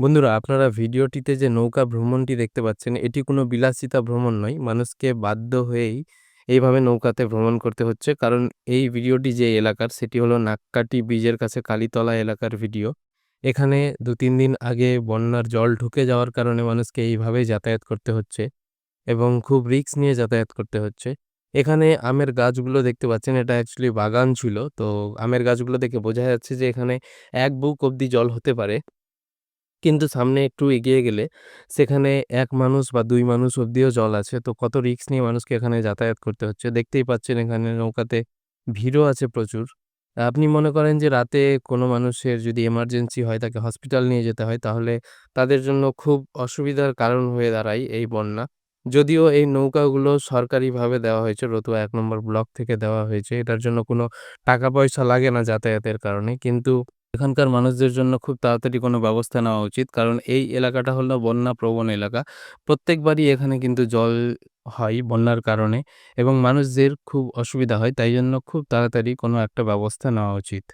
বন্ধুরা, আপনারা ভিডিওটিতে যে নৌকা ভ্রমণটি দেখতে পাচ্ছেন, এটি কোনো বিলাসিতা ভ্রমণ নয়। মানুষকে বাধ্য হয়েই এইভাবে নৌকাতে ভ্রমণ করতে হচ্ছে। কারণ এই ভিডিওটি যে এলাকার, সেটি হলো নাক্কাটি ব্রিজের কাছে কালীতলা এলাকার ভিডিও। এখানে দু তিন দিন আগে বন্যার জল ঢুকে যাওয়ার কারণে মানুষকে এইভাবেই যাতায়াত করতে হচ্ছে এবং খুব রিস্ক নিয়ে যাতায়াত করতে হচ্ছে। এখানে আমের গাছগুলো দেখতে পাচ্ছেন, এটা অ্যাকচুয়ালি বাগান ছিল। তো আমের গাছগুলো দেখে বোঝা যাচ্ছে যে এখানে এক বুক অবধি জল হতে পারে। কিন্তু সামনে একটু এগিয়ে গেলে সেখানে এক মানুষ বা দুই মানুষ অবধিও জল আছে। তো কত রিস্ক নিয়ে মানুষকে এখানে যাতায়াত করতে হচ্ছে? দেখতেই পাচ্ছেন এখানে নৌকাতে ভিড়ও আছে প্রচুর। আপনি মনে করেন যে রাতে কোনো মানুষের যদি এমার্জেন্সি হয়, তাকে হসপিটাল নিয়ে যেতে হয়, তাহলে তাদের জন্য খুব অসুবিধার কারণ হয়ে দাঁড়ায় এই বন্যা। যদিও এই নৌকাগুলো সরকারিভাবে দেওয়া হয়েছে, রতুয়া এক নম্বর ব্লক থেকে দেওয়া হয়েছে। এটার জন্য কোনো টাকা পয়সা লাগে না যাতায়াতের কারণে। কিন্তু এখানকার মানুষদের জন্য খুব তাড়াতাড়ি কোনো ব্যবস্থা নেওয়া উচিত। কারণ এই এলাকাটা হলো বন্যা প্রবণ এলাকা। প্রত্যেকবারই এখানে কিন্তু জল হয় বন্যার কারণে এবং মানুষদের খুব অসুবিধা হয়। তাই জন্য খুব তাড়াতাড়ি কোনো একটা ব্যবস্থা নেওয়া উচিত।